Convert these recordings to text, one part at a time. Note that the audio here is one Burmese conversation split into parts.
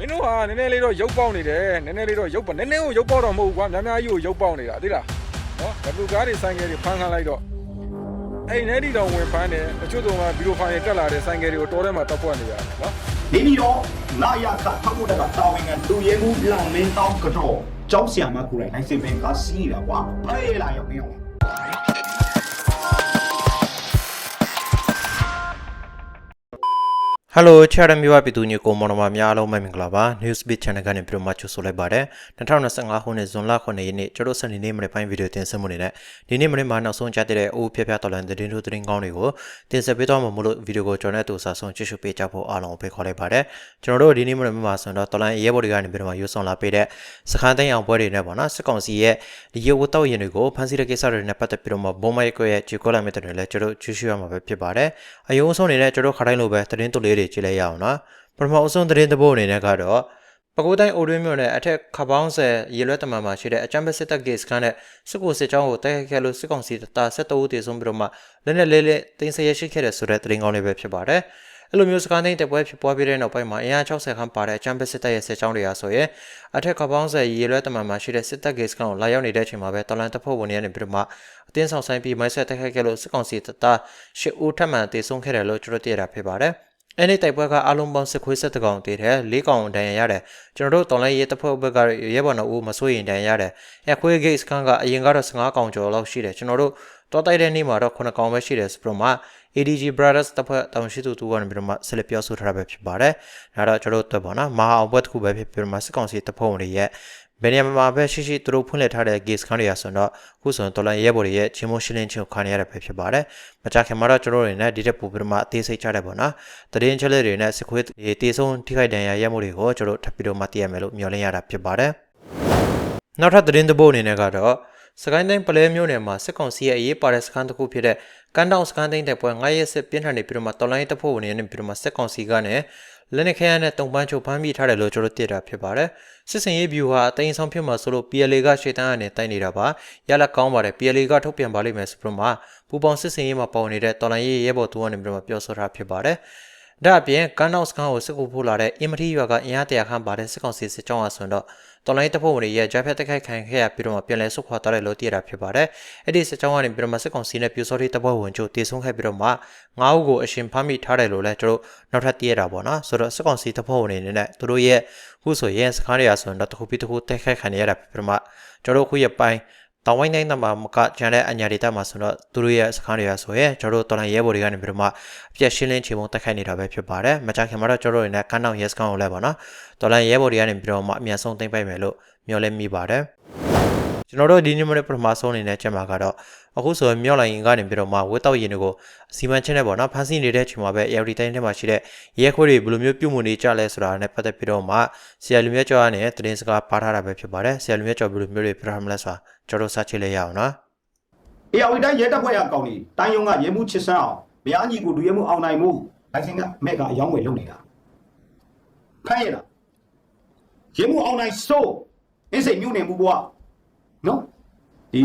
မင်းတို့ဟာနည်းနည်းလေးတော့ရုပ်ပေါက်နေတယ်နည်းနည်းလေးတော့ရုပ်ပေါက်နည်းနည်းကိုရုပ်ပေါက်တော့မဟုတ်ဘူးကွာများများကြီးကိုရုပ်ပေါက်နေတာသိလားနော်ဘလူကားတွေဆိုင်ကယ်တွေဖမ်းခန်းလိုက်တော့အဲ့နေဒီတော့ဝင်ဖမ်းတယ်တချို့တော့ဗီဒီယိုဖိုင်တွေတက်လာတဲ့ဆိုင်ကယ်တွေကိုတော်ထဲမှာတပ်ပွက်နေရတယ်နော်နေပြီးတော့နာယခထောက်ဖို့တကတာဝန်ခံလူရဲမှုလောင်မင်းတောင်းကတော့ကြောက်ဆရာမကိုယ်တိုင်နိုင်စင်ပင်ကစီးနေတာကွာဖဲလာရောက်နေအောင် ဟယ်လိုချာရမျိုးပြည်သူညကိုမောင်နှမများအားလုံးပဲမင်္ဂလာပါ Newsbeat Channel ကနေပြန်မှကြိုဆိုလိုက်ပါတယ်2025ခုနှစ်ဇွန်လ9ရက်နေ့ကျတော့စနေနေ့မနေ့ပိုင်းဗီဒီယိုတင်ဆက်မှုနေတဲ့ဒီနေ့မနေ့မှာနောက်ဆုံးကြားတဲ့အိုးဖျက်ဖျက်တော်လန်သတင်းတို့သတင်းကောင်းတွေကိုတင်ဆက်ပေးသွားမှာမို့လို့ဗီဒီယိုကိုကျွန်တော်နဲ့တူစာဆုံးကြည့်ရှုပေးကြဖို့အားလုံးကိုဖိတ်ခေါ်လိုက်ပါတယ်ကျွန်တော်တို့ဒီနေ့မနေ့မှာဆိုတော့တော်လန်ရဲဘော်တွေကနေပြီးတော့ရွေးဆောင်လာပေးတဲ့စခန်းသိမ်းအောင်ပွဲတွေနဲ့ပေါ့နော်စစ်ကောင်စီရဲ့ဒီရုပ်ဝတ်တော့ရင်တွေကိုဖမ်းဆီးတဲ့ကိစ္စတွေနဲ့ပတ်သက်ပြီးတော့ဘုံမိုက်ကွရဲ့ဂျီကိုလာမီတာတွေလည်းကျွန်တော်ကြည့်ရှုရမှာပဲဖြစ်ပါတယ်အယုံဆုံးနေတဲ့ကျွန်တော်ခါတိုင်းလိုပဲသတင်းတူလေးတွေကြည့်လိုက်ရအောင်နော်ပထမအဆုံးသတင်းသဘောအနေနဲ့ကတော့ပကိုးတိုင်းအိုတွင်းမြို့နယ်အထက်ခပောင်းဆယ်ရေလွဲတမန်မှာရှိတဲ့အချမ်ဘက်စစ်တပ်ဂေ့စခန်းနဲ့စစ်ကိုစစ်ကြောင်းကိုတိုက်ခိုက်ခဲ့လို့စစ်ကောင်စီတပ်ဆက်တအုပ်တည်ဆုံးပြီးတော့မှလက်နဲ့လေးလေးတင်ဆက်ရရှိခဲ့တဲ့ဆိုတဲ့သတင်းကောင်းလေးပဲဖြစ်ပါတယ်အဲ့လိုမျိုးစကန်တိုင်းတပွဲဖြစ်ပွားပြီးတဲ့နောက်ပိုင်းမှာအင်အား60ခန်းပါတဲ့အချမ်ဘက်စစ်တပ်ရဲ့စစ်ကြောင်းတွေအားဆိုရင်အထက်ခပောင်းဆယ်ရေလွဲတမန်မှာရှိတဲ့စစ်တပ်ဂေ့စခန်းကိုလာရောက်နေတဲ့အချိန်မှာပဲတော်လန်တပ်ဖွဲ့ဝင်တွေကနေပြီးတော့မှအတင်းဆောင်ဆိုင်ပြီးမိုင်းဆက်တိုက်ခိုက်ခဲ့လို့စစ်ကောင်စီတပ်ရှစ်ဦးထပ်မံတည်ဆုံးခဲ့တယ်လို့ကျွန်တော်သိရတာဖြစ်ပါတယ် အဲ့ဒီတိုက်ပွဲကအလုံးပေါင်းစစ်ခွေးဆက်တကောင်တည်တယ်၄ကောင်တန်ရရတယ်ကျွန်တော်တို့တော်လိုင်းရဲတပ်ဖွဲ့ဘက်ကရဲဘော်နှဦးမစိုးရင်တန်ရတယ်အခွေးဂိတ်စကန်ကအရင်ကတော့15ကောင်ကျော်လောက်ရှိတယ်ကျွန်တော်တို့တော်တိုက်တဲ့နေ့မှာတော့9ကောင်ပဲရှိတယ်ဆိုပြီးတော့မှ ADG Brothers တပ်ဖွဲ့တောင်ရှိသူတူကနေပြီးတော့မှဆက်လက်ပြောဆိုထားတာပဲဖြစ်ပါတယ်ဒါတော့ကျွန်တော်တို့တက်ပါနော်မဟာအောင်ဘွက်တစ်ခုပဲဖြစ်ပြီးတော့မှစစ်ကောင်စီတပ်ဖွဲ့ဝင်တွေရဲ့ ဘယ်နေရာမှာပဲရှိရှိသူတို့ဖွင့်လှစ်ထားတဲ့ gate scan တွေရဆိုတော့အခုဆိုရင်တော်လိုင်းရဲဘော်တွေရဲ့ချင်းမရှင်းလင်းချင်းကိုခံရရတာပဲဖြစ်ပါတယ်မကြခင်မှာတော့ကျွန်တော်တို့တွေနဲ့ဒီတက်ပူပြီးတော့မှအသေးစိတ်ချတယ်ပေါ့နော်တရင်ချက်လက်တွေနဲ့စခွေးတွေတေဆုံးထိခိုက်ဒဏ်ရာရမှုတွေကိုကျွန်တော်တို့ထပ်ပြီးတော့မှသိရမယ်လို့မျှော်လင့်ရတာဖြစ်ပါတယ်နောက်ထပ်သတင်းသဘောအနေနဲ့ကတော့ စကိုင်းတိုင်းပလဲမြို့နယ်မှာစစ်ကောင်စီရဲ့အရေးပါတဲ့စခန်းတစ်ခုဖြစ်တဲ့ကန်တောင်စခန်းတိုင်းတဲ့ပွဲ9ရက်စစ်ပြင်းထန်နေပြီးတော့မှတော်လိုင်းတပ်ဖွဲ့ဝင်တွေနဲ့ပြီးတော့မှစစ်ကောင်စီကနေလက်နက်ခဲယမ်းနဲ့တုံပန်းချုပ်ဖမ်းမိထားတယ်လို့ကျွန်တော်တို့သိတာဖြစ်ပါတယ်စစ်စင်ရေးဗျူဟာအသိမ်းဆောင်ဖြစ်မှာဆိုလို့ PLA ကရှေ့တန်းကနေတိုက်နေတာပါရလက်ကောင်းပါတယ် PLA ကထုတ်ပြန်ပါလိမ့်မယ်ဆိုပြီးတော့မှပူပေါင်းစစ်စင်ရေးမှာပေါနေတဲ့တော်လိုင်းရေးရဲဘော်သူကနေပြီးတော့မှပြောဆိုထားဖြစ်ပါတယ်ဒါအပြင်ကန်နောက်စကန်ကိုစစ်ကူဖို့လာတဲ့အင်မတီရွာကအင်အားတရာခန့်ပါတဲ့စစ်ကောင်စီစစ်ကြောင်းအားဆိုတော့ တော်လိုင်းတပ်ဖွဲ့ဝင်တွေရဲ့ကြားဖြတ်တိုက်ခိုက်ခံခဲ့ရပြီးတော့မှပြန်လည်ဆုတ်ခွာသွားတယ်လို့သိရတာဖြစ်ပါတယ်။အဲ့ဒီစစ်ကြောင်းကနေပြီးတော့မှစစ်ကောင်စီနဲ့ပြူစောတိတပ်ဖွဲ့ဝင်တို့တည်ဆုံခဲ့ပြီးတော့မှငါးဦးကိုအရှင်ဖမ်းမိထားတယ်လို့လည်းကျွန်တော်နောက်ထပ်သိရတာပေါ့နော်။ဆိုတော့စစ်ကောင်စီတပ်ဖွဲ့ဝင်တွေနဲ့သူတို့ရဲ့ခုဆိုရင်စခန်းတွေရဆိုရင်တော့တစ်ခုပြီးတစ်ခုတိုက်ခိုက်ခံရတာဖြစ်ပြီးတော့မှကျွန်တော်တို့ခုရဲ့ပိုင်း တောင်ဝိုင်းတိုင်းမှာမကကျန်တဲ့အညာဒေတာမှာဆိုတော့သူတို့ရဲ့စခန်းတွေကဆိုရင်ကျွန်တော်တို့တော်လိုင်းရဲဘော်တွေကနေပြီးတော့မှအပြက်ရှင်းလင်းချေမှုတက်ခိုက်နေတာပဲဖြစ်ပါတယ်။မကြခင်မှာတော့ကျွန်တော်တို့နဲ့ကန်းတောင်ရဲစခန်းကိုလည်းပေါ့နော်။တော်လိုင်းရဲဘော်တွေကနေပြီးတော့မှအမြန်ဆုံးသိမ့်ပိုက်မယ်လို့မျှော်လင့်မိပါတယ်။ ကျွန်တော်တို့ဒီနေ့မနေ့ပထမဆုံးအနေနဲ့ချက်မှာကတော့အခုဆိုရင်မြောက်လိုင်းရင်ကနေပြီးတော့မှဝက်တောက်ရင်တွေကိုအစီမံချင်းနဲ့ပေါ့နော်ဖန်ဆီးနေတဲ့အချိန်မှာပဲ ARD တိုင်းထဲမှာရှိတဲ့ရဲခွေးတွေဘယ်လိုမျိုးပြုတ်မှုနေကြလဲဆိုတာနဲ့ပတ်သက်ပြီးတော့မှဆရာလူမြတ်ကျော်ကနေသတင်းစကားပါထားတာပဲဖြစ်ပါတယ်ဆရာလူမြတ်ကျော်ဘယ်လိုမျိုးတွေပြထားမလဲဆိုတာကျွန်တော်စချစ်လိုက်ရအောင်နော်အေယာဝီတိုင်းရဲတပ်ဖွဲ့ရကောင်နေတိုင်းယုံကရဲမှုချစ်ဆန်းအောင်မယားညီကိုလူရဲမှုအောင်နိုင်မှုလိုင်စင်ကမဲ့ကအယောင်းဝယ်လုပ်နေတာခိုင်းရလားရဲမှုအောင်နိုင်စိုးအင်းစိတ်မြို့နယ်မှုဘွား နော်ဒီ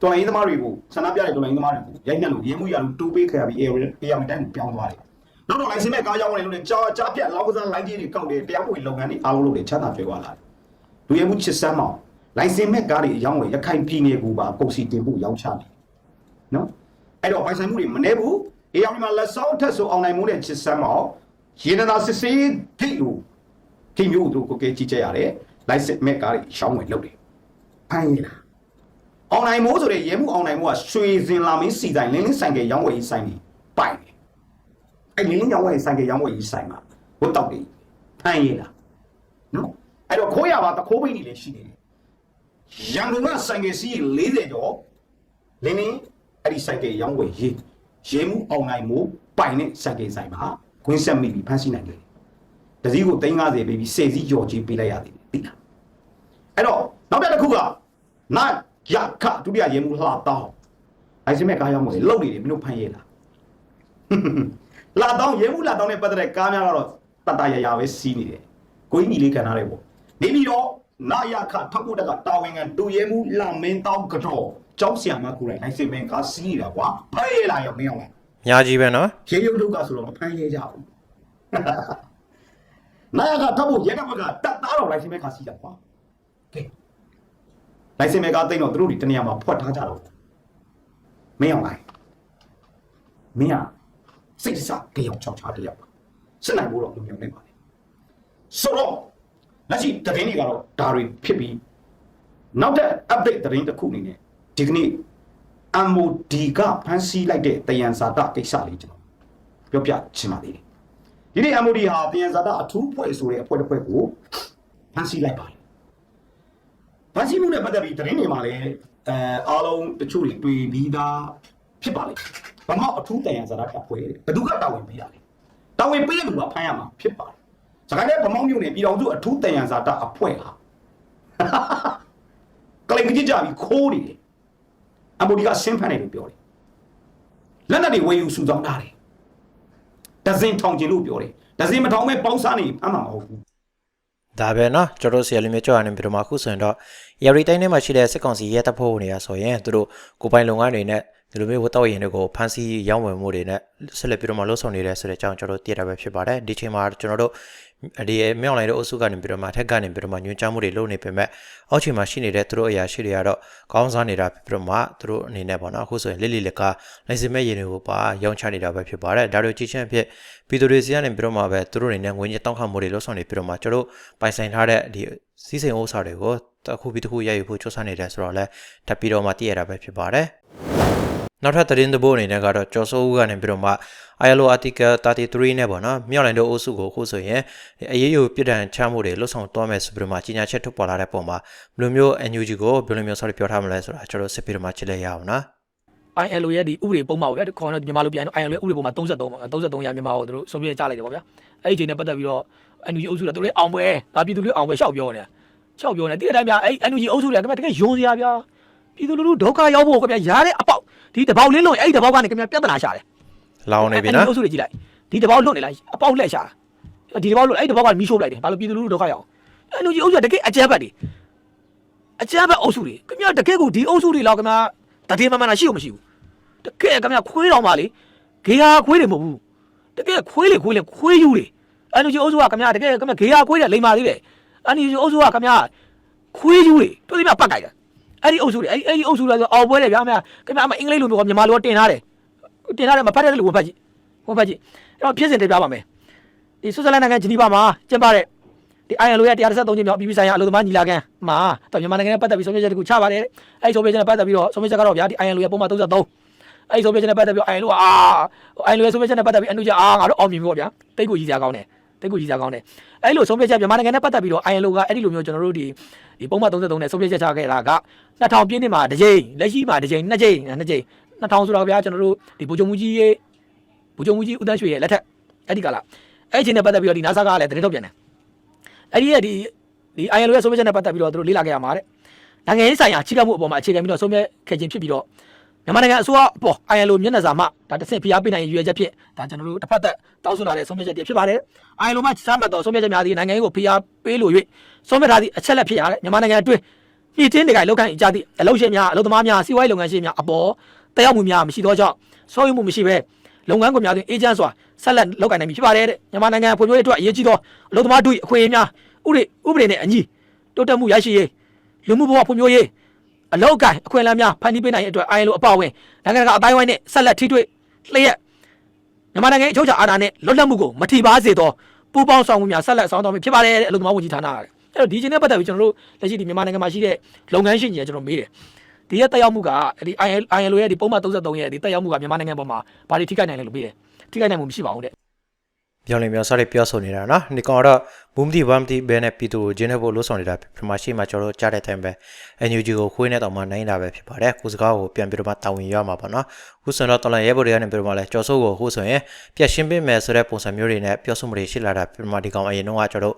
တော်လိုင်းသမားတွေကိုဆန္ဒပြတဲ့တော်လိုင်းသမားတွေကိုရိုက်နှက်လို့ရဲမှုရလို့တူပေးခဲ့ရပြီးအေယာဝီအေယာဝီတိုင်းကိုပြောင်းသွားတယ်နောက်တော့လိုင်စင်မဲ့ကားရောက်ဝင်လို့လည်းကြားကြားပြက်လောက်ကစားလိုင်းကြီးတွေကောက်တယ်တရားပွင့်လုပ်ငန်းတွေအားလုံးလုပ်တယ်ချမ်းသာကြွယ်ဝလာတယ်လူရဲမှုချစ်ဆန်းမောင်လိုင်စင်မဲ့ကားတွေအယောင်းဝယ်ရခိုင်ပြည်နယ်ကူပါကုန်စီတင်ဖို့ရောင်းချတယ်နော်အဲ့တော့ပိုင်ဆိုင်မှုတွေမနှဲဘူးအေးအောင်ဒီမှာလက်ဆောင်ထက်ဆိုအောင်နိုင်မှုနဲ့ချစ်စမ်းမအောင်ရေနနာစစ်စေးဂိတ်လို့ဂိတ်မျိုးတို့ကိုကဲကြည့်ကြရတယ်လိုက်စစ်မဲ့ကားတွေရှောင်းဝင်လုပ်တယ် ဖမ်းရလားအောင်နိုင်မိုးဆိုတဲ့ရဲမှုအောင်နိုင်မိုးကရွှေစင်လာမင်းစီတိုင်းလင်းလင်းဆိုင်ကရောင်းဝယ်ရေးဆိုင်ကြီးပိုင်တယ်အဲ့လင်းလင်းရောင်းဝယ်ရေးဆိုင်ကရောင်းဝယ်ရေးဆိုင်မှာဘုတ်တောက်တယ်ဖမ်းရလားနော်အဲ့တော့ခိုးရပါတခိုးပိတ်နေလေရှိနေတယ်ရန်ကုန်ကဆိုင်ကစီး40ကျော်လင်းလင်းအဲ့ဒီစိုက်ကရောင်းဝယ်ရေးရဲမှုအောင်နိုင်မှုပိုင်တဲ့စိုက်ကဆိုင်မှာခွင်းဆက်မိပြီးဖမ်းဆီးနိုင်တယ်တစည်းကို350ပေးပြီးစေစည်းကြော်ကြီးပေးလိုက်ရသေးတယ်သိလားအဲ့တော့နောက်တစ်ခုက နာရခဒုတိယရဲမှုလှတောင်းအိုင်စမဲကားရောင်းဝယ်လုံနေတယ်မင်းတို့ဖမ်းရဲလားလာတောင်းရဲမှုလာတောင်းနဲ့ပတ်သက်တဲ့ကားများကတော့တတရရပဲစီးနေတယ်ကိုကြီးညီလေးခံထားတယ်ပေါ့နေပြီးတော့နာယခထောက်ဖို့တက်ကတာဝန်ခံတူရဲမှုလာမင်းတောင်းကတော့ကြောက်ဆရာမကိုယ်တိုင်နိုင်စင်မင်းကားစီးနေတာကွာဖဲလာရောမင်းအောင်လားညာကြီးပဲနော်ရေရုပ်ဒုက္ခဆိုတော့မဖမ်းရဲကြဘူးနာယကထပ်ဖို့ရဲတပ်ဖွဲ့ကတပ်သားတော်လိုင်စင်မဲ့ခါစီးတာကွာကဲ လိုင်စင်မဲ့ကတိတ်တော့သူတို့ဒီတနေရာမှာဖွက်ထားကြတော့မင်းအောင်လိုက်မင်းอ่ะစိတ်စားကြောင်ချောက်ချားတယောက်ပါစစ်နိုင်ဖို့တော့လုံုံနေပါလေဆိုတော့လက်ရှိတရင်တွေကတော့ဒါတွေဖြစ်ပြီးနောက်တဲ့ update တရင်တစ်ခုအနေနဲ့ဒီကနေ့ MOD ကဖန်ဆီးလိုက်တဲ့တယံဇာတကိစ္စလေးကျွန်တော်ပြောပြချင်ပါသေးတယ်ဒီနေ့ MOD ဟာတယံဇာတအထူးဖွဲ့ဆိုတဲ့အဖွဲ့တစ်ဖွဲ့ကိုဖန်ဆီးလိုက်ပါတယ် ဖန်ဆီးမှုနဲ့ပတ်သက်ပြီးတရင်တွေမှာလည်းအဲအားလုံးတချို့တွေတွေ့ပြီးသားဖြစ်ပါလိမ့်မယ်ဘာမှအထူးတယံဇာတအဖွဲ့တဲ့ဘယ်သူကတာဝန်ပေးရလဲတာဝန်ပေးတဲ့လူကဖမ်းရမှာဖြစ်ပါတယ်စကားနဲ့ဗမောင်းမျိုးနဲ့ပြည်တော်စုအထူးတယံဇာတအဖွဲ့ဟာကလိန်ကြီးကြပြီးခိုးနေတယ်အမိုဒီကဆင်းဖန်တယ်လို့ပြောတယ်လက်နက်တွေဝယ်ယူစုဆောင်းထားတယ်ဒဇင်ထောင်ကျင်လို့ပြောတယ်ဒဇင်မထောင်မဲ့ပေါင်းစားနေအမှန်မဟုတ်ဘူး ဒါပဲเนาะကျွန်တော်တို့ဆီအလူမျိုးကြောက်ရနေပြီးတော့မှအခုဆိုရင်တော့ရရီတိုင်းထဲမှာရှိတဲ့စစ်ကောင်စီရဲတပ်ဖွဲ့ဝင်တွေကဆိုရင်သူတို့ကိုယ်ပိုင်လုပ်ငန်းတွေနဲ့ ဒီလိုမျိုးဝတ်တော့ရင်တွေကိုဖမ်းဆီးရောင်းဝယ်မှုတွေနဲ့ဆက်လက်ပြီးတော့မှလှုပ်ဆောင်နေတယ်ဆိုတဲ့အကြောင်းကျွန်တော်တို့သိရတာပဲဖြစ်ပါတယ်ဒီချိန်မှာကျွန်တော်တို့ဒီမြောက်လိုက်တဲ့အုပ်စုကနေပြီးတော့မှထက်ကနေပြီးတော့မှညွှန်ကြားမှုတွေလုပ်နေပေမဲ့အောက်ခြေမှာရှိနေတဲ့သူတို့အရာရှိတွေကတော့ကောင်းစားနေတာဖြစ်ပြီးတော့မှသူတို့အနေနဲ့ပေါ့နော်အခုဆိုရင်လိလိလက်ကနိုင်စမဲ့ရင်တွေကိုပါရောင်းချနေတာပဲဖြစ်ပါတယ်ဒါတို့ကြည့်ချင်းအဖြစ်ပြည်သူတွေစီကနေပြီးတော့မှပဲသူတို့အနေနဲ့ငွေညစ်တောင်းခံမှုတွေလှုပ်ဆောင်နေပြီးတော့မှကျွန်တော်တို့ပိုင်ဆိုင်ထားတဲ့ဒီစီးစိမ်ဥစ္စာတွေကိုတစ်ခုပြီးတစ်ခုရယူဖို့စူးစမ်းနေတယ်ဆိုတော့လည်းထပ်ပြီးတော့မှသိရတာပဲဖြစ်ပါတယ် နောက်ထပ်သတင်းသဘောအနေနဲ့ကတော့ကျော်စိုးဦးကနေပြီးတော့မှ ILO article 33နဲ့ပေါ့နော်မြောက်လိုင်းတို့အုပ်စုကိုအခုဆိုရင်အရေးယူပြစ်ဒဏ်ချမှုတွေလှုပ်ဆောင်သွားမယ်ဆိုပြီးတော့မှကြီးညာချက်ထုတ်ပေါ်လာတဲ့ပုံမှာဘယ်လိုမျိုး NUG ကိုဘယ်လိုမျိုး sorry ပြောထားမလဲဆိုတာကျွန်တော်စစ်ပြီးတော့မှကြည့်လိုက်ရအောင်နော် ILO ရဲ့ဒီဥပဒေပုံမှန်ကိုဗျာခေါင်းတော့မြန်မာလိုပြန်တော့ ILO ရဲ့ဥပဒေပုံမှန်33ပါ33ရာမြန်မာကိုသူတို့ဆုံးဖြတ်ကြလိုက်တယ်ပေါ့ဗျာအဲ့ဒီချိန်နဲ့ပတ်သက်ပြီးတော့ NUG အုပ်စုကသူတို့အောင်ပွဲဒါပြည်သူတွေအောင်ပွဲရှောက်ပြောနေတာရှောက်ပြောနေတိတဲ့အတိုင်းဗျာအဲ့ NUG အုပ်စုတွေကခင်ဗျတကယ်ယွန်စရာဗျာ ပြည်သူလူထုဒုက္ခရောက်ဖို့ခင်ဗျရားတဲ့အပေါက်ဒီတပေါက်လင်းလုံးအဲ့ဒီတပေါက်ကနေခင်ဗျပြဿနာရှာတယ်လောင်းနေပြီနော်အုပ်စုတွေကြည့်လိုက်ဒီတပေါက်လွတ်နေလိုက်အပေါက်လှက်ရှာဒီတပေါက်လွတ်အဲ့ဒီတပေါက်ကမီးရှို့လိုက်တယ်ဘာလို့ပြည်သူလူထုဒုက္ခရောက်အောင် NUG အုပ်စုကတကယ်အကြမ်းဖက်တွေအကြမ်းဖက်အုပ်စုတွေခင်ဗျတကယ်ကိုဒီအုပ်စုတွေလောက်ခင်ဗျတတိမမနာရှိ ਉ မရှိဘူးတကယ်ကမြခွေးတော်ပါလေဂေဟာခွေးတွေမဟုတ်ဘူးတကယ်ခွေးလေခွေးလေခွေးယူတွေအန်ယူဂျီအုပ်စုကကမြတကယ်ကမြဂေဟာခွေးတွေလိမ်မာသေးတယ်အန်ယူဂျီအုပ်စုကကမြခွေးယူတွေတို့ဒီမြပတ်ကြိုက်တယ် အဲ့ဒီအုပ်စုတွေအဲ့ဒီအဲ့ဒီအုပ်စုတွေဆိုအော်ပွဲတယ်ဗျာမြကမြအင်္ဂလိပ်လိုမျိုးကမြန်မာလိုတင်ထားတယ်တင်ထားတယ်မဖတ်တဲ့လူဝင်ဖတ်ကြည့်ဝင်ဖတ်ကြည့်အဲ့တော့ဖြစ်စဉ်တင်ပြပါမယ်ဒီဆွစ်ဇာလန်နိုင်ငံဂျနီဗာမှာကျင်းပတဲ့ဒီ ILO ရဲ့133ချိန်မြောက်ပြည်ပဆိုင်ရာအလုပ်သမားညီလာခံမှာတော့မြန်မာနိုင်ငံနဲ့ပတ်သက်ပြီးဆုံးဖြတ်ချက်တခုချပါတယ်အဲ့ဒီဆုံးဖြတ်ချက်နဲ့ပတ်သက်ပြီးတော့ဆုံးဖြတ်ချက်ကတော့ဗျာဒီ ILO ရဲ့ပုံမှန်33အဲ့ဒီဆိုပြချက်နဲ့ပတ်သက်ပြီးအိုင်လူကအာအိုင်လူရဲ့ဆိုပြချက်နဲ့ပတ်သက်ပြီးအန်တူကြအာငါတို့အောင်မြင်ပြီပေါ့ဗျာတိတ်ကိုကြီးစရာကောင်းတယ် တိတ်ကိုကြီးစရာကောင်းတယ်အဲ့လိုဆုံးဖြတ်ချက်မြန်မာနိုင်ငံနဲ့ပတ်သက်ပြီးတော့အိုင်လူကအဲ့ဒီလိုမျိုးကျွန်တော်တို့ဒီဒီပုံမှန်33နဲ့ဆုံးဖြတ်ချက်ချခဲ့တာက2000ပြည့်နှစ်မှာတစ်ကြိမ်လက်ရှိမှာတစ်ကြိမ်နှစ်ကြိမ်နှစ်ကြိမ်2000ဆိုတော့ဗျာကျွန်တော်တို့ဒီဗိုလ်ချုပ်မူကြီးရဲ့ဗိုလ်ချုပ်မူကြီးဦးတန်းရွှေရဲ့လက်ထက်အဲ့ဒီကလာအဲ့ဒီချိန်နဲ့ပတ်သက်ပြီးတော့ဒီ NASA ကလည်းတရင်ထုတ်ပြန်တယ်အဲ့ဒီရဲ့ဒီဒီအိုင်လူရဲ့ဆုံးဖြတ်ချက်နဲ့ပတ်သက်ပြီးတော့သူတို့လေ့လာခဲ့ရမှာတဲ့နိုင်ငံရေးဆိုင်ရာချိကမှုအပေါ်မှာအခြေခံပြီးတော့ဆုံးဖြတ်ခဲ့ခြင်းဖြစ်ပြီးတော့ မြန်မာနိုင်ငံအစိုးရအပေါ် ILO မျက်နှာစာမှဒါတစ်ဆင့်ဖိအားပေးနိုင်ရည်ရွယ်ချက်ဖြင့်ဒါကျွန်တော်တို့တစ်ဖက်သက်တောင်းဆိုလာတဲ့ဆုံးဖြတ်ချက်တွေဖြစ်ပါတယ်။ ILO မှစမ်းမှတ်သောဆုံးဖြတ်ချက်များသည့်နိုင်ငံရေးကိုဖိအားပေးလို့၍ဆုံးဖြတ်ထားသည့်အချက်လက်ဖြစ်ရတဲ့မြန်မာနိုင်ငံအတွင်းပြည်တင်းတွေကလောက်ကန်ကြသည့်အလုပ်ရှင်များအလုပ်သမားများစီးပွားရေးလုပ်ငန်းရှင်များအပေါ်တရားမှုများမရှိသောကြောင့်စိုးရိမ်မှုမရှိဘဲလုပ်ငန်းခွင်များတွင်အေဂျင့်စွာဆက်လက်လုပ်ကိုင်နိုင်ပြီဖြစ်ပါတယ်တဲ့မြန်မာနိုင်ငံဖွံ့ဖြိုးရေးအတွက်အရေးကြီးသောအလုပ်သမားတို့အခွင့်အရေးများဥပဒေဥပဒေနဲ့အညီတိုးတက်မှုရရှိရေးလူမှုဘဝဖွံ့ဖြိုးရေး အလောက်ကိုင်အခွင့်အလမ်းများဖန်တီးပေးနိုင်တဲ့အတွက်အိုင်လိုအပအဝင်နိုင်ငံတကာအတိုင်းဝိုင်းနဲ့ဆက်လက်ထိတွေ့လျက်မြန်မာနိုင်ငံအချုပ်အခြာအာဏာနဲ့လွတ်လပ်မှုကိုမထိပါစေသောပူးပေါင်းဆောင်မှုများဆက်လက်ဆောင်တော်မူဖြစ်ပါတယ်တဲ့အလို့သမားဝန်ကြီးဌာနကအဲ့တော့ဒီချိန်နဲ့ပတ်သက်ပြီးကျွန်တော်တို့လက်ရှိဒီမြန်မာနိုင်ငံမှာရှိတဲ့လုပ်ငန်းရှင်ကြီးကကျွန်တော်မေးတယ်ဒီရဲ့တက်ရောက်မှုကဒီ ILO ရဲ့ဒီပုံမှန်33ရဲ့ဒီတက်ရောက်မှုကမြန်မာနိုင်ငံပေါ်မှာဘာတွေထိခိုက်နိုင်လဲလို့မေးတယ်ထိခိုက်နိုင်မှုမရှိပါဘူးတဲ့ ပြောင်းနေပြော sorry ပြောဆိုနေတာနော်ဒီကောင်ကတော့ဘူးမတီဘာမတီဘဲနဲ့ပြည်သူကိုဂျင်းနဲ့ဖို့လှုပ်ဆောင်နေတာပထမရှိမှကျွန်တော်တို့ကြားတဲ့အတိုင်းပဲ NUG ကိုခွေးနဲ့တောင်မှနိုင်တာပဲဖြစ်ပါတယ်ကိုစကားကိုပြန်ပြီးတော့မှတာဝန်ရမှာပေါ့နော်ခုဆိုတော့တော်လန်ရဲဘော်တွေကနေပြီးတော့မှလဲကြော်စိုးကိုခုဆိုရင်ပြက်ရှင်းပေးမယ်ဆိုတဲ့ပုံစံမျိုးတွေနဲ့ပြောဆိုမှုတွေရှိလာတာပထမဒီကောင်အရင်တော့ကကျွန်တော်တို့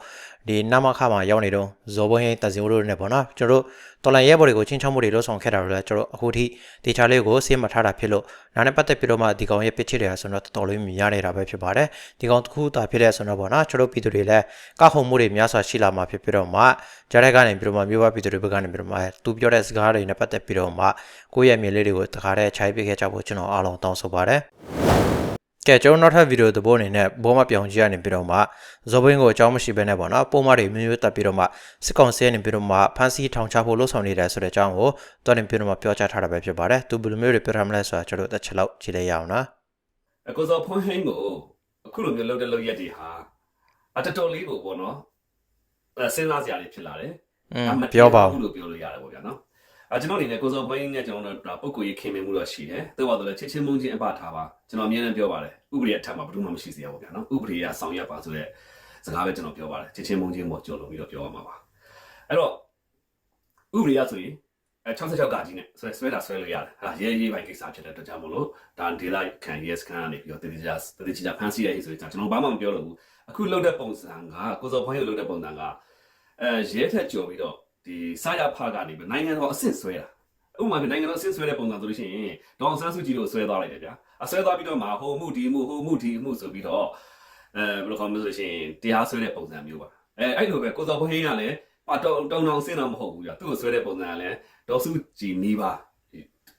ဒီနမခမှာရောက်နေတော့ဇော်ဘွင်းတဇင်တို့နဲ့ပေါ့နော်ကျွန်တော်တို့တော်လန်ရဲဘော်တွေကိုချင်းချောင်းမှုတွေလှုပ်ဆောင်ခဲ့တာလို့လဲကျွန်တော်အခုထိတေချာလေးကိုစေးမထားတာဖြစ်လို့နားနဲ့ပတ်သက်ပြီးတော့မှဒီကောင်ရဲ့ပစ်ချစ်တွေဟာဆိုတော့တော်တော်လေးမြင်ရနေတာပဲဖြစ်ပါတယ်ဒီကောင်တစ်ခုတာဖြစ်တဲ့ဆိုတော့ပေါ့နော်ကျွန်တော်ပြည်သူတွေလည်းကောက်ခုံမှုတွေများစွာရှိလာမှာဖြစ်ပြီးတော့မှကြားတဲ့ကနေပြီးတော့မှမြို့ပပြည်သူတွေဘက်ကနေပြီးတော့မှသူပြောတဲ့စကားတွေနဲ့ပတ်သက်ပြီးတော့မှကိုယ့်ရဲ့မြေလေးတွေကိုတခါတည်းခြိုက်ပြခဲ့ကြဖို့ကျွန်တော်အားလုံးတောင်းဆိုပါတယ် ကဲကျွန်တော်နောက်ထပ်ဗီဒီယိုသဘောအနေနဲ့ဘောမပြောင်ကြီးကနေပြီးတော့မှဇော်ဘင်းကိုအကြောင်းမရှိဘဲနဲ့ပေါ့နော်ပုံမတွေမျိုးမျိုးတက်ပြီးတော့မှစစ်ကောင်စီကနေပြီးတော့မှဖမ်းဆီးထောင်ချဖို့လှုံ့ဆော်နေတယ်ဆိုတဲ့အကြောင်းကိုတော်တင်ပြီးတော့မှပြောကြားထားတာပဲဖြစ်ပါတယ်သူဘယ်လိုမျိုးတွေပြောထားမလဲဆိုတာကျွန်တော်တို့တစ်ချက်လောက်ကြည့်လိုက်ရအောင်နော်အကိုစောဖုန်းဟင်းကိုအခုလိုမျိုးလှုပ်တဲ့လှုပ်ရက်တွေဟာအတတော်လေးကိုပေါ့နော်အဲစဉ်းစားစရာတွေဖြစ်လာတယ်อืมဒါမှပြောပါဦးအခုလိုပြောလို့ရတယ်ပေါ့ဗျာနော် အဲကျွန်တော်အနေနဲ့ကိုစောဖုန်းဟင်းနဲ့ကျွန်တော်တို့ဒါပုံကိုယ်ရေးခင်မင်မှုတော့ရှိတယ်သို့ပါတော့လည်းချစ်ချင်းမုန်းချင်းအပထားပါကျွန်တော်အမြဲတမ်းပြောပါတယ်ဥပဒေအထက်မှာဘယ်သူမှမရှိစေရပါဗျာနော်ဥပဒေကဆောင်ရွက်ပါဆိုတဲ့စကားပဲကျွန်တော်ပြောပါတယ်ချစ်ချင်းမုန်းချင်းပေါ့ကြော်လို့ပြီးတော့ပြောရမှာပါအဲ့တော့ဥပဒေကဆိုရင်အဲ66ကကြီးနဲ့ဆွဲဆွဲတာဆွဲလို့ရတယ်ဟာရဲရေးပိုင်းကိစ္စဖြစ်တဲ့အတွက်ကြောင့်မလို့ဒါဒေလိုက်ခံ yes ခံကနေပြီးတော့တတိယတတိယဖန်စီရရေးဆိုရင်ကျွန်တော်ဘာမှမပြောလို့ဘူးအခုလှုပ်တဲ့ပုံစံကကိုစောဖုန်းရုပ်လှုပ်တဲ့ပုံစံကအဲရဲထက်ကြော်ပြီးတော့ ဒီစာရဖကနေပြီးနိုင်ငံတော်အဆင့်ဆွဲတာဥပမာပြနိုင်ငံတော်အဆင့်ဆွဲတဲ့ပုံစံဆိုလို့ရှိရင်ဒေါအောင်ဆန်းစုကြည်တို့ဆွဲသွားလိုက်တယ်ဗျာအဆွဲသွားပြီးတော့မှဟိုမှုဒီမှုဟိုမှုဒီမှုဆိုပြီးတော့အဲဘယ်လိုခေါ်မလဲဆိုလို့ရှိရင်တရားဆွဲတဲ့ပုံစံမျိုးပါအဲအဲ့လိုပဲကိုစောဖုန်းကလည်းပါတောင်းတောင်းတောင်းစင်းတော့မဟုတ်ဘူးဗျာသူ့ကိုဆွဲတဲ့ပုံစံကလည်းဒေါ်စုကြည်နီးပါ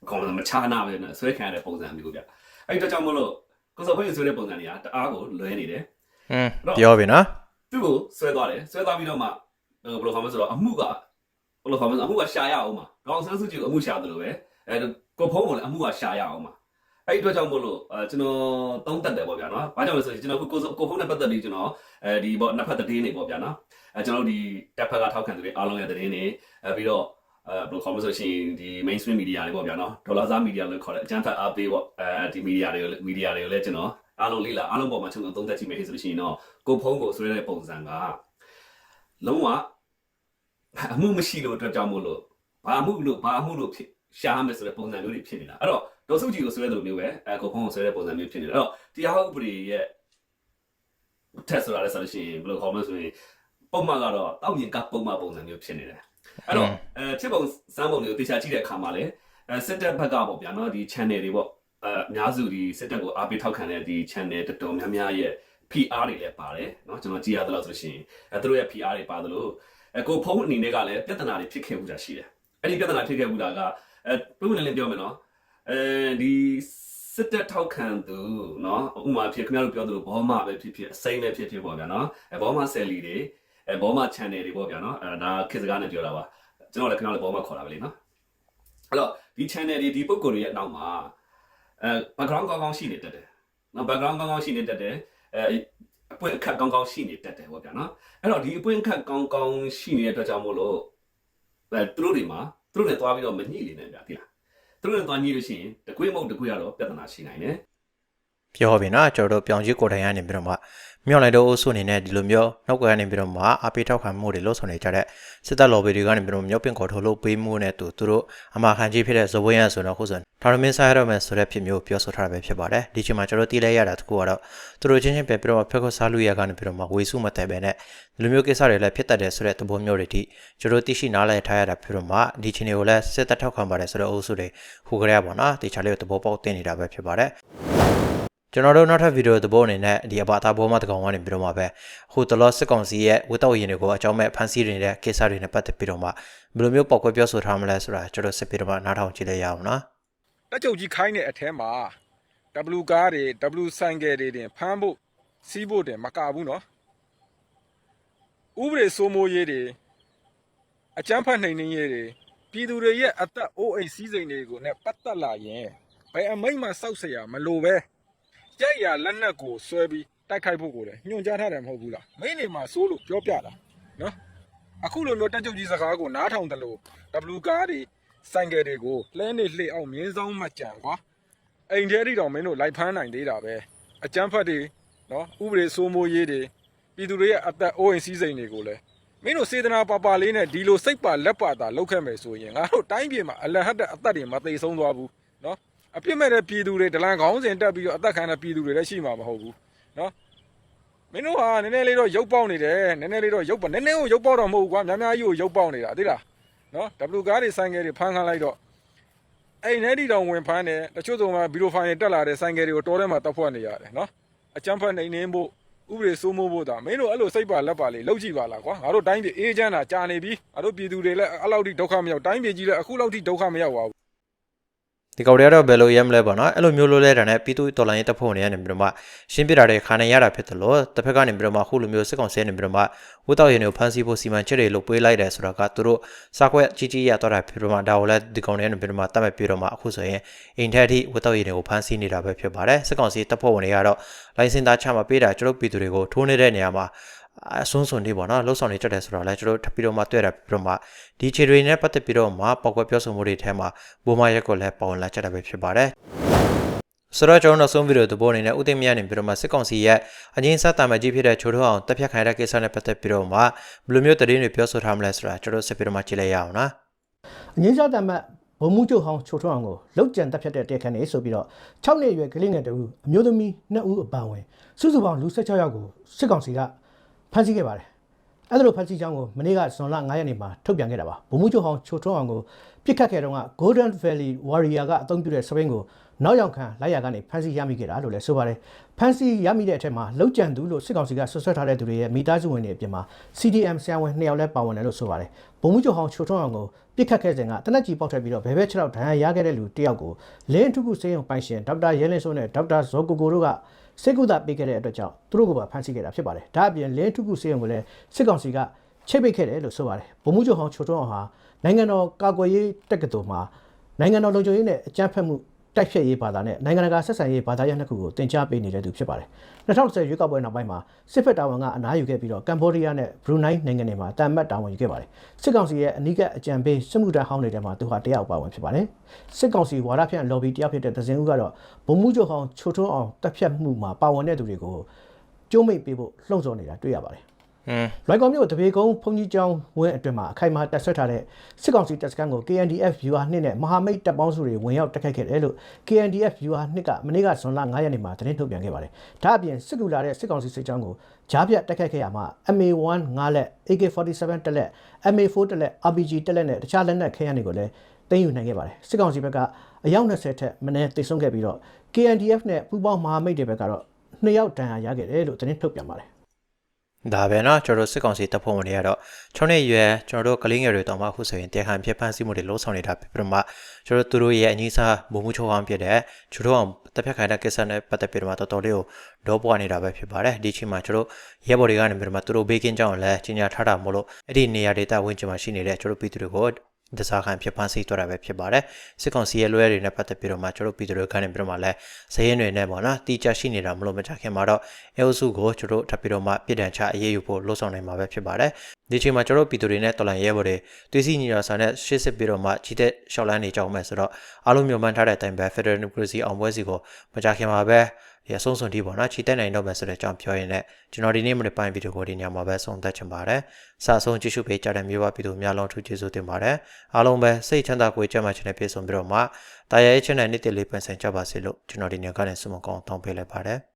ခေါင်းမချာနာပဲနဲ့ဆွဲခံရတဲ့ပုံစံမျိုးဗျအဲ့တော့ကြောင့်မလို့ကိုစောဖုန်းဆွဲတဲ့ပုံစံတွေကတအားကိုလွဲနေတယ်อืมပြောပြီနော်သူ့ကိုဆွဲသွားတယ်ဆွဲသွားပြီးတော့မှဟိုဘယ်လိုခေါ်မလဲဆိုတော့အမှုက ဘယ်လိုခေါ်မလဲအမှုကရှာရအောင်မှာဒေါအောင်ဆန်းစုကြည်ကိုအမှုရှာတယ်လို့ပဲအဲကိုဖုံးကိုလည်းအမှုကရှာရအောင်မှာအဲ့ဒီအတွက်ကြောင့်မို့လို့အဲကျွန်တော်သုံးသက်တယ်ပေါ့ဗျာနော်။ဘာကြောင့်လဲဆိုရင်ကျွန်တော်ကိုကိုဖုံးနဲ့ပတ်သက်ပြီးကျွန်တော်အဲဒီပေါ့နှစ်ဖက်သတင်းတွေပေါ့ဗျာနော်။အဲကျွန်တော်ဒီတက်ဖက်ကထောက်ခံသူတွေအားလုံးရဲ့သတင်းတွေအဲပြီးတော့အဲဘယ်လိုခေါ်မလဲဆိုရှင်ဒီ mainstream media တွေပေါ့ဗျာနော်ဒေါ်လာစား media လို့ခေါ်တဲ့အကြမ်းဖက်အားပေးပေါ့အဲဒီ media တွေကို media တွေကိုလည်းကျွန်တော်အားလုံးလေးလာအားလုံးပေါ်မှာကျွန်တော်သုံးသက်ကြည့်မယ်ဆိုလို့ရှိရင်တော့ကိုဖုံးကိုဆွဲတဲ့ပုံစံကလုံးဝ အမှုမရှိလို့အတွက်ကြောင့်မို့လို့ဘာအမှုလို့ဘာအမှုလို့ဖြစ်ရှားမယ်ဆိုတဲ့ပုံစံမျိုးတွေဖြစ်နေတာအဲ့တော့ဒေါ်စုကြည်ကိုဆွဲတယ်လို့မျိုးပဲအဲကိုဖုံးကိုဆွဲတဲ့ပုံစံမျိုးဖြစ်နေတာအဲ့တော့တရားဥပဒေရဲ့ထက်ဆိုတာလည်းဆိုလို့ရှိရင်ဘယ်လိုခေါ်မလဲဆိုရင်ပုံမှန်ကတော့တောက်ရင်ကပုံမှန်ပုံစံမျိုးဖြစ်နေတယ်အဲ့တော့အဲဖြစ်ပုံစမ်းပုံတွေကိုတေချာကြည့်တဲ့အခါမှာလည်းအဲစစ်တပ်ဘက်ကပေါ့ဗျာနော်ဒီ channel တွေပေါ့အဲအများစုဒီစစ်တပ်ကိုအားပေးထောက်ခံတဲ့ဒီ channel တော်တော်များများရဲ့ PR တွေလည်းပါတယ်เนาะကျွန်တော်ကြည့်ရသလောက်ဆိုလို့ရှိရင်အဲသူတို့ရဲ့ PR တွေပါတယ်လို့ အဲကိုဖုံးအနေနဲ့ကလည်းပြဿနာတွေဖြစ်ခဲ့မှုတာရှိတယ်အဲ့ဒီပြဿနာဖြစ်ခဲ့မှုတာကအဲပုံမှန်လည်းပြောမယ်နော်အဲဒီစစ်တပ်ထောက်ခံသူเนาะဥပမာဖြစ်ခင်ဗျားတို့ပြောသလိုဘောမပဲဖြစ်ဖြစ်အစိမ့်ပဲဖြစ်ဖြစ်ပေါ့ဗျာနော်အဲဘောမဆယ်လီတွေအဲဘောမ channel တွေပေါ့ဗျာနော်အဲဒါခေတ်စကားနဲ့ပြောတာပါကျွန်တော်လည်းခင်ဗျားလည်းဘောမခေါ်တာပဲလေနော်အဲ့တော့ဒီ channel တွေဒီပုံကိုယ်တွေရဲ့အနောက်မှာအဲ background ကောင်းကောင်းရှိနေတတ်တယ်နော် background ကောင်းကောင်းရှိနေတတ်တယ်အဲ အပွင့်အခက်ကောင်းကောင်းရှိနေတတ်တယ်ပေါ့ဗျာနော်အဲ့တော့ဒီအပွင့်အခက်ကောင်းကောင်းရှိနေတဲ့အတွက်ကြောင့်မို့လို့အဲသူတို့တွေမှာသူတို့နဲ့သွားပြီးတော့မညှိနေနဲ့ဗျာတိလားသူတို့နဲ့သွားညှိလို့ရှိရင်တကွေးမဟုတ်တကွေးကတော့ပြဿနာရှိနိုင်တယ် ပြောပြီနော်ကျွန်တော်တို့ပြောင်ကြီးကိုယ်တိုင်ကနေပြီးတော့မှမြောက်လိုက်တော့အုပ်စုအနေနဲ့ဒီလိုမျိုးနောက်ကွယ်ကနေပြီးတော့မှအပိထောက်ခံမှုတွေလှုပ်ဆောင်နေကြတဲ့စစ်တပ်လော်ဘီတွေကနေပြီးတော့မြောက်ပင်ခေါ်ထုတ်လို့ပေးမှုနဲ့တူသူတို့အမှားခံကြီးဖြစ်တဲ့ဇဝင်းရဆိုတော့ခုဆိုထောင်မင်းဆိုင်ရမယ်ဆိုတဲ့ဖြစ်မျိုးပြောဆိုထားတာပဲဖြစ်ပါတယ်ဒီချိန်မှာကျွန်တော်တီးလိုက်ရတာတကူကတော့သူတို့ချင်းချင်းပြန်ပြီးတော့ဖက်ခွစားလူရကနေပြီးတော့မှဝေစုမတဲပဲနဲ့ဒီလိုမျိုးကိစ္စတွေလည်းဖြစ်တတ်တယ်ဆိုတဲ့သဘောမျိုးတွေထိကျွန်တော်သိရှိနားလည်ထားရတာဖြစ်တော့မှဒီချိန်တွေကိုလည်းစစ်တပ်ထောက်ခံပါတယ်ဆိုတဲ့အုပ်စုတွေဟိုကြရပါတော့တေချာလေးကိုသဘောပေါက်တင်နေတာပဲဖြစ်ပါတယ် ကျွန်တော်တို့နောက်ထပ်ဗီဒီယိုသဘောအနေနဲ့ဒီအပါသားဘောမတကောင်ကနေပြီးတော့မှပဲဟိုတလောစစ်ကောင်စီရဲ့ဝတ်တော့ရင်တွေကိုအကြောင်းမဲ့ဖန်ဆီးနေတဲ့ကိစ္စတွေနဲ့ပတ်သက်ပြီးတော့မှဘယ်လိုမျိုးပေါက်ကွဲပြောဆိုထားမလဲဆိုတာကျွန်တော်စစ်ပြီးတော့မှနားထောင်ကြည့်လိုက်ရအောင်နော်တက်ကြုတ်ကြီးခိုင်းတဲ့အထဲမှာ W ကားတွေ W ဆိုင်ကယ်တွေတင်ဖမ်းဖို့စီးဖို့တင်မကဘူးနော်ဥပဒေစိုးမိုးရေးတွေအကြမ်းဖက်နှိမ်နင်းရေးတွေပြည်သူတွေရဲ့အသက်အိုးအိမ်စည်းစိမ်တွေကိုနဲ့ပတ်သက်လာရင်ဘယ်အမိတ်မှစောက်စရာမလိုပဲ ကြက်ရလက်နက်ကိုဆွဲပြီးတိုက်ခိုက်ဖို့ကိုလည်းညွှန်ကြားထားတယ်မဟုတ်ဘူးလားမိနေမှာစိုးလို့ပြောပြတာနော်အခုလိုမျိုးတက်ကြုတ်ကြီးစကားကိုနားထောင်တယ်လို့ W ကားတွေဆိုင်ကယ်တွေကိုလဲနေလှေအောင်မြင်းဆောင်မှကြံကွာအိမ်ထဲတိတောင်မင်းတို့လိုက်ဖမ်းနိုင်သေးတာပဲအကြမ်းဖက်တွေနော်ဥပဒေစိုးမိုးရေးတွေပြည်သူတွေရဲ့အသက်အိုးအိမ်စည်းစိမ်တွေကိုလည်းမင်းတို့စေတနာပါပါလေးနဲ့ဒီလိုစိတ်ပါလက်ပါတာလောက်ခဲ့မယ်ဆိုရင်ငါတို့တိုင်းပြည်မှာအလဟတ်တဲ့အသက်တွေမသိဆုံးသွားဘူးနော် အပြစ်မဲ့တဲ့ပြည်သူတွေဒလန်ခေါင်းစဉ်တက်ပြီးတော့အသက်ခံတဲ့ပြည်သူတွေလည်းရှိမှာမဟုတ်ဘူးနော်မင်းတို့ဟာနည်းနည်းလေးတော့ရုပ်ပေါက်နေတယ်နည်းနည်းလေးတော့ရုပ်ပေါက်နည်းနည်းကိုရုပ်ပေါက်တော့မဟုတ်ဘူးကွာများများကြီးကိုရုပ်ပေါက်နေတာသိလားနော် W ကားတွေဆိုင်ကယ်တွေဖမ်းခန်းလိုက်တော့အိမ်ထဲတီတောင်ဝင်ဖမ်းတယ်တချို့ဆိုမှဘီလိုဖိုင်တက်လာတဲ့ဆိုင်ကယ်တွေကိုတော်ထဲမှာတပ်ဖွဲ့နေရတယ်နော်အကြမ်းဖက်နေနေဖို့ဥပဒေစိုးမိုးဖို့ဒါမင်းတို့အဲ့လိုစိတ်ပါလက်ပါလေးလောက်ကြည့်ပါလားကွာငါတို့တိုင်းပြည်အေးချမ်းတာကြာနေပြီငါတို့ပြည်သူတွေလည်းအဲ့လောက်ထိဒုက္ခမရောက်တိုင်းပြည်ကြီးလည်းအခုလောက်ထိဒုက္ခမရောက်ပါဘူး ဒီကောင်တွေကတော့ဘယ်လိုရဲမလဲပေါ့နော်အဲ့လိုမျိုးလိုလဲတာနဲ့ပြည်သူတော်လိုင်းရေးတပ်ဖွဲ့ဝင်တွေကနေပြီးတော့မှရှင်းပြတာတွေခါနေရတာဖြစ်တယ်လို့တစ်ဖက်ကနေပြီးတော့မှခုလိုမျိုးစစ်ကောင်စီကနေပြီးတော့မှဝတ်တော်ရင်တွေကိုဖမ်းဆီးဖို့စီမံချက်တွေလုပ်ပေးလိုက်တယ်ဆိုတော့ကသူတို့စာခွက်ကြီးကြီးရတော့တာဖြစ်တော့မှဒါကိုလည်းဒီကောင်တွေကနေပြီးတော့မှတတ်မဲ့ပြီးတော့မှအခုဆိုရင်အိမ်ထက်အထိဝတ်တော်ရင်တွေကိုဖမ်းဆီးနေတာပဲဖြစ်ပါတယ်စစ်ကောင်စီတပ်ဖွဲ့ဝင်တွေကတော့လိုင်စင်သားချမှာပေးတာကျွန်တော်ပြည်သူတွေကိုထိုးနေတဲ့နေရာမှာ အစွန်းစွန်တွေပေါ့နော်လှုပ်ဆောင်နေကြတယ်ဆိုတော့လည်းကျွန်တော်ထပ်ပြီးတော့မှတွေ့တာပြီးတော့မှဒီခြေတွေနဲ့ပတ်သက်ပြီးတော့မှပောက်ကွက်ပြောဆိုမှုတွေထဲမှာဘိုးမရက်ကိုလည်းပေါဝင်လာကြတာပဲဖြစ်ပါတယ်ဆိုတော့ကျွန်တော်နောက်ဆုံးဗီဒီယိုသဘောအနေနဲ့ဥသိမ်းမြတ်နေပြီးတော့မှစစ်ကောင်စီရဲ့အငင်းစားတာမကြီးဖြစ်တဲ့ချိုးထောအောင်တက်ဖြတ်ခိုင်းတဲ့ကိစ္စနဲ့ပတ်သက်ပြီးတော့မှဘယ်လိုမျိုးသတင်းတွေပြောဆိုထားမလဲဆိုတာကျွန်တော်ဆက်ပြီးတော့မှကြည့်လိုက်ရအောင်နော်အငင်းစားတမ်းမတ်ဘုံမှုချုပ်ဟောင်းချိုထွန်းအောင်ကိုလောက်ကျန်တက်ဖြတ်တဲ့တဲခန်းနေဆိုပြီးတော့6နှစ်အရွယ်ကလေးငယ်တူအမျိုးသမီး2ဦးအပါအဝင်စုစုပေါင်းလူ16ယောက်ကိုစစ်ကောင်စီက ဖမ်းဆီးခဲ့ပါတယ်အဲ့ဒါလိုဖမ်းဆီးကြောင်းကိုမနေ့ကဇွန်လ9ရက်နေ့မှာထုတ်ပြန်ခဲ့တာပါဘုံမှုချုပ်ဟောင်းချိုထွန်းအောင်ကိုပြစ်ခတ်ခဲ့တော့က Golden Valley Warrior ကအသုံးပြုတဲ့စပိန်ကိုနောက်ရောက်ခံလိုက်ရကနေဖမ်းဆီးရမိခဲ့တာလို့လည်းဆိုပါတယ် ဖမ်းဆီးရမိတဲ့အထက်မှာလောက်ကျန်သူလို့စစ်ကောင်စီကဆွဆွဲထားတဲ့သူတွေရဲ့မိသားစုဝင်တွေအပြင်မှာ CDM ဆရာဝန်2ယောက်လည်းပါဝင်တယ်လို့ဆိုပါတယ်ဘုံမှုချုပ်ဟောင်းချိုထွန်းအောင်ကိုပြစ်ခတ်ခဲ့စဉ်ကတနက်ကြီးပေါက်ထွက်ပြီးတော့ဘဲဘဲ6ယောက်ဒဏ်ရာရခဲ့တဲ့လူတစ်ယောက်ကိုလင်းထုခုစေးရုံပိုင်ရှင်ဒေါက်တာရဲလင်းစိုးနဲ့ဒေါက်တာဇော်ကိုကိုတို့ကစိတ်ကူတာပေးခဲ့တဲ့အတွက်ကြောင့်သူတို့ကပါဖမ်းဆီးခဲ့တာဖြစ်ပါတယ်ဒါအပြင်လင်းထုခုစေးရုံကိုလည်းစစ်ကောင်စီကချိတ်ပိတ်ခဲ့တယ်လို့ဆိုပါတယ်ဘုံမှုချုပ်ဟောင်းချိုထွန်းအောင်ဟာနိုင်ငံတော်ကာကွယ်ရေးတက္ကသိုလ်မှာနိုင်ငံတော်လုံခြုံရေးနဲ့အကြမ်းဖက်မှု တိုက်ဖြတ်ရေးဘာသာနဲ့နိုင်ငံတကာဆက်ဆံရေးဘာသာရပ်နှစ်ခုကိုတင် जा ပေးနေတဲ့သူဖြစ်ပါတယ်2010ရွေးကောက်ပွဲနောက်ပိုင်းမှာစစ်ဖက်တာဝန်ကအနားယူခဲ့ပြီးတော့ကမ်ဘောဒီးယားနဲ့ဘရူနိုင်းနိုင်ငံတွေမှာတာမတ်တာဝန်ယူခဲ့ပါတယ်စစ်ကောင်စီရဲ့အနီးကပ်အကြံပေးစစ်မှုထမ်းဟောင်းတွေထဲမှာသူဟာတယောက်ပါဝင်ဖြစ်ပါတယ်စစ်ကောင်စီဝါဒဖြန့် lobby တယောက်ဖြစ်တဲ့သဇင်ဦးကတော့ဘုံမှုချုပ်ဟောင်းချိုထွန်းအောင်တပ်ဖြတ်မှုမှာပါဝင်တဲ့သူတွေကိုကျိုးမိတ်ပေးဖို့လှုံ့ဆော်နေတာတွေ့ရပါတယ် อืม လွိုင်ကော်မြို့တပေကုန်းဘုံကြီးကျောင်းဝင်းအတွင်းမှာအခိုင်အမာတက်ဆွဲထားတဲ့စစ်ကောင်စီတပ်စခန်းကို KNDF viewer 2နဲ့မဟာမိတ်တပ်ပေါင်းစုတွေဝင်ရောက်တိုက်ခိုက်ခဲ့တယ်လို့ KNDF viewer 2ကမနေ့ကဇွန်လ9ရက်နေ့မှာသတင်းထုတ်ပြန်ခဲ့ပါတယ်။ဒါအပြင်စစ်ကူလာတဲ့စစ်ကောင်စီစစ်ကြောင်းကိုကြားပြတ်တိုက်ခိုက်ခဲ့ရမှာ MA1 9လက် AK47 တက်လက် MA4 တက်လက် RPG တက်လက်နဲ့တခြားလက်နက်ခဲယမ်းတွေကိုလည်းသိမ်းယူနိုင်ခဲ့ပါတယ်။စစ်ကောင်စီဘက်ကအယောက်20ထက်မနည်းတိတ်ဆုံးခဲ့ပြီးတော့ KNDF နဲ့ပူးပေါင်းမဟာမိတ်တွေဘက်ကတော့2ယောက်တန်ရာရခဲ့တယ်လို့သတင်းထုတ်ပြန်ပါတယ် ဒါပဲเนาะကျွန်တော်တို့စစ်ကောင်စီတပ်ဖွဲ့ဝင်တွေကတော့6နှစ်အရွယ်ကျွန်တော်တို့ကလေးငယ်တွေတောင်မှအခုဆိုရင်တရားခံဖြစ်ဖမ်းဆီးမှုတွေလှုံ့ဆော်နေတာဖြစ်ပြီးတော့မှကျွန်တော်တို့သူတို့ရဲ့အငြိမ်းစားမုံမှုချိုးအောင်ဖြစ်တဲ့ကျွန်တော်အောင်တပ်ဖြတ်ခိုင်းတဲ့ကိစ္စနဲ့ပတ်သက်ပြီးတော့မှတော်တော်လေးကိုဒေါပွားနေတာပဲဖြစ်ပါတယ်ဒီချိန်မှာကျွန်တော်ရဲဘော်တွေကနေပြီးတော့မှသူတို့ဘေးကင်းကြောင်းလည်းကြီးညာထားတာမို့လို့အဲ့ဒီနေရာဒေသဝင်းကျင်မှာရှိနေတဲ့ကျွန်တော်ပြည်သူတွေကို တစားခံဖြစ်ဖမ်းဆီးတော့တာပဲဖြစ်ပါတယ်စစ်ကောင်စီရဲ့လွှဲတွေနဲ့ပတ်သက်ပြီးတော့မှကျွန်တော်ပြည်သူတွေကနေပြီးတော့မှလည်းဇယင်းတွေနဲ့ပေါ့နော်တီးကြရှိနေတာမလို့မကြခင်မှာတော့အဲအုပ်စုကိုကျွန်တော်ထပ်ပြီးတော့မှပြည်တံချအရေးယူဖို့လှုံ့ဆော်နိုင်မှာပဲဖြစ်ပါတယ်ဒီချိန်မှာကျွန်တော်ပြည်သူတွေနဲ့တော်လန်ရဲဘော်တွေတွေးစီညီတော်ဆန်နဲ့ရှေ့စစ်ပြီးတော့မှကြီးတဲ့ရှောက်လန်းနေကြအောင်မယ်ဆိုတော့အားလုံးမျှော်မှန်းထားတဲ့အတိုင်းပဲ Federal Democracy အောင်ပွဲစီကိုမကြခင်မှာပဲ ဒီအဆုံးစွန်ဒီပေါ့နော်ချီတက်နိုင်တော့မယ်ဆိုတဲ့အကြောင်းပြောရင်းနဲ့ကျွန်တော်ဒီနေ့မနေ့ပိုင်းဗီဒီယိုကိုဒီညမှာပဲဆုံးသက်ချင်ပါတယ်။စအဆုံးကြည့်ရှုပေးကြတဲ့မျိုးပါပြည်သူများလုံးထူးကျေးဇူးတင်ပါတယ်။အားလုံးပဲစိတ်ချမ်းသာကိုယ်ကျန်းမာခြင်းနဲ့ပြည့်စုံပြီးတော့မှတာယာရဲ့ချမ်းတဲ့နေ့တည်းလေးပန်ဆင်ကြပါစေလို့ကျွန်တော်ဒီညကနေဆုမကောင်းတောင်းပေးလိုက်ပါတယ်။